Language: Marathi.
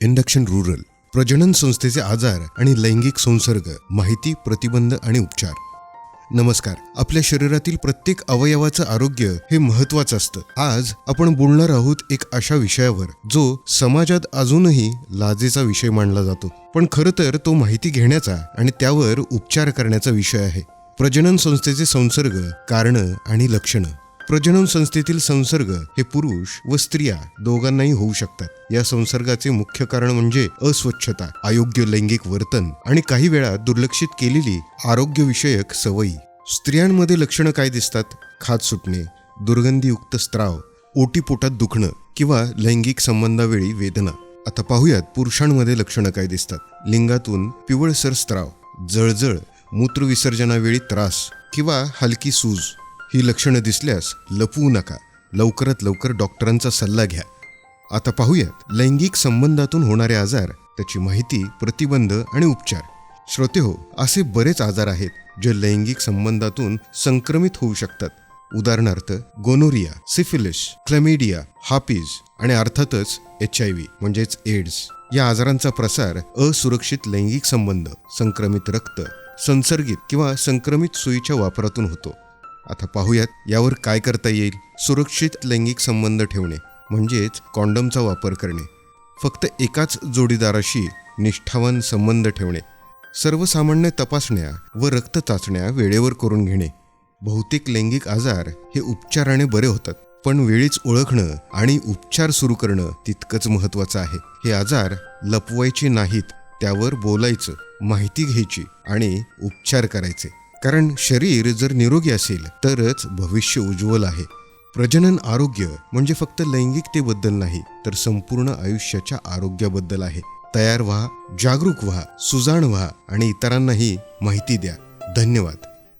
इंडक्शन रुरल प्रजनन संस्थेचे आजार आणि लैंगिक संसर्ग माहिती प्रतिबंध आणि उपचार. नमस्कार. आपल्या शरीरातील प्रत्येक अवयवाचं आरोग्य हे महत्वाचं असतं. आज आपण बोलणार आहोत एक अशा विषयावर जो समाजात अजूनही लाजेचा विषय मानला जातो. पण खरं तर तो माहिती घेण्याचा आणि त्यावर उपचार करण्याचा विषय आहे. प्रजनन संस्थेचे संसर्ग कारणं आणि लक्षणं. प्रजनन संस्थेतील संसर्ग हे पुरुष व स्त्रिया दोघांनाही होऊ शकतात. या संसर्गाचे मुख्य कारण म्हणजे अस्वच्छता अयोग्य लैंगिक वर्तन आणि काही वेळा दुर्लक्षित केलेली आरोग्यविषयक सवयी. स्त्रियांमध्ये लक्षणं काय दिसतात? खात सुटणे दुर्गंधीयुक्त स्त्राव ओटीपोटात दुखणं किंवा लैंगिक संबंधावेळी वेदना. आता पाहूयात पुरुषांमध्ये लक्षणं काय दिसतात. लिंगातून पिवळसर स्त्राव जळजळ मूत्रविसर्जनावेळी त्रास किंवा हलकी सूज. ही लक्षणं दिसल्यास लपवू नका. लवकरात लवकर डॉक्टरांचा सल्ला घ्या. आता पाहूयात लैंगिक संबंधातून होणारे आजार त्याची माहिती प्रतिबंध आणि उपचार. श्रोते हो असे बरेच आजार आहेत जे लैंगिक संबंधातून संक्रमित होऊ शकतात. उदाहरणार्थ गोनोरिया सिफिलिस क्लेमेडिया हापीज आणि अर्थातच एच आय व्ही म्हणजेच एड्स. या आजारांचा प्रसार असुरक्षित लैंगिक संबंध संक्रमित रक्त संसर्गित किंवा संक्रमित सुईच्या वापरातून होतो. आता पाहूयात यावर काय करता येईल. सुरक्षित लैंगिक संबंध ठेवणे म्हणजेच कॉन्डमचा वापर करणे. फक्त एकाच जोडीदाराशी निष्ठावान संबंध ठेवणे. सर्वसामान्य तपासण्या व रक्त चाचण्या वेळेवर करून घेणे. बहुतेक लैंगिक आजार हे उपचाराने बरे होतात पण वेळीच ओळखणं आणि उपचार सुरू करणं तितकंच महत्त्वाचं आहे. हे आजार लपवायचे नाहीत त्यावर बोलायचं माहिती घ्यायची आणि उपचार करायचे. कारण शरीर जर निरोगी असेल तरच भविष्य उज्ज्वल आहे. प्रजनन आरोग्य म्हणजे फक्त लैंगिकतेबद्दल नाही तर संपूर्ण आयुष्याच्या आरोग्याबद्दल आहे. तयार व्हा जागरूक व्हा सुजाण व्हा आणि इतरांनाही माहिती द्या. धन्यवाद.